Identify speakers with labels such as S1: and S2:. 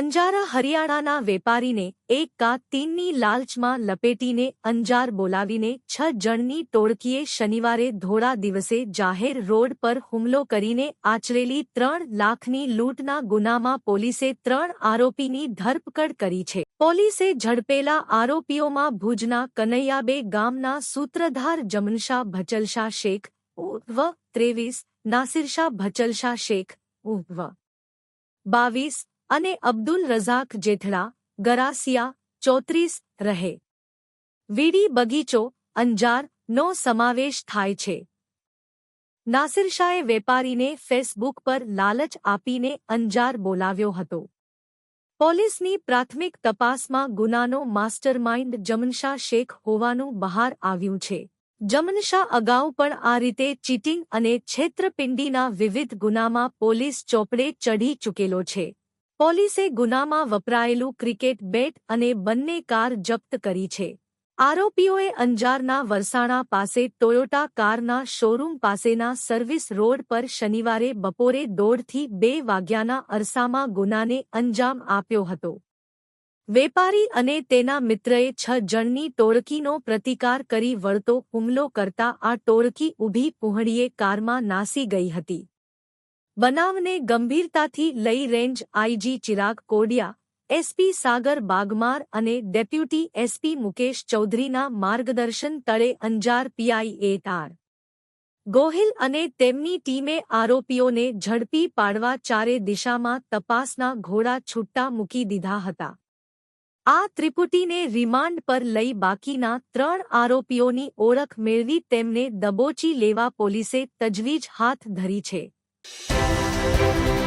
S1: અંજારા હરિયાણાના વેપારીને એક કા તીનની લાલચમાં લપેટીને અંજાર બોલાવીને છ જણની ટોળકીએ શનિવારે ધોળા દિવસે જાહેર રોડ પર હુમલો કરીને આચરેલી ત્રણ લાખની લૂંટના ગુનામાં પોલીસે ત્રણ આરોપીની ધરપકડ કરી છે. પોલીસે ઝડપેલા આરોપીઓમાં ભુજના કનૈયાબે ગામના સૂત્રધાર જમનશા ભચલશા શેખ, ઉર્વ ત્રેવીસ નાસિરશા ભચલશા શેખ, ઉર્વ બાવીસ અને અબ્દુલ રઝાક જેઠડા, ગરાસિયા, ચોત્રીસ, રહે. વીડી બગીચો, અંજાર, નો સમાવેશ થાય છે. નાસિરશાએ વેપારીને ફેસબુક પર લાલચ આપીને અંજાર બોલાવ્યો હતો. પોલીસની પ્રાથમિક તપાસમાં ગુનાનો માસ્ટરમાઇન્ડ જમનશા શેખ હોવાનું બહાર આવ્યું છે. જમનશા અગાઉ પણ આ રીતે ચીટિંગ અને છેતરપિંડીના વિવિધ ગુનામાં પોલીસ ચોપડે ચઢી ચૂકેલો છે. પોલીસે ગુનામાં વપરાયેલું ક્રિકેટ બેટ અને બંને કાર જપ્ત કરી છે. આરોપીઓએ અંજારના વરસાણા પાસે ટોયોટા કારના શોરૂમ પાસેના સર્વિસ રોડ પર શનિવારે બપોરે દોઢથી બે વાગ્યાના અરસામાં ગુનાને અંજામ આપ્યો હતો. વેપારી અને તેના મિત્રએ છ જણની ટોળકીનો પ્રતિકાર કરી વળતો હુમલો કરતા આ ટોળકી ઊભી પુહળીએ કારમાં નાસી ગઈ હતી. બનાવને ગંભીરતાથી લઈ range IG Chirag Kodiya SP Sagar Bagmar અને ડેપ્યુટી એસપી મુકેશ ચૌધરીના માર્ગદર્શન તળે અંજાર પીઆઈએ તાર ગોહિલ અને તેમની ટીમે આરોપીઓને ઝડપી પાડવા ચારે દિશામાં તપાસના ઘોડા છૂટ્ટા મૂકી દીધા હતા. આ ત્રિપુટીને રિમાન્ડ પર લઈ બાકીના ત્રણ આરોપીઓની ઓળખ મેળવી તેમને દબોચી લેવા પોલીસે તજવીજ હાથ ધરી છે. Thank you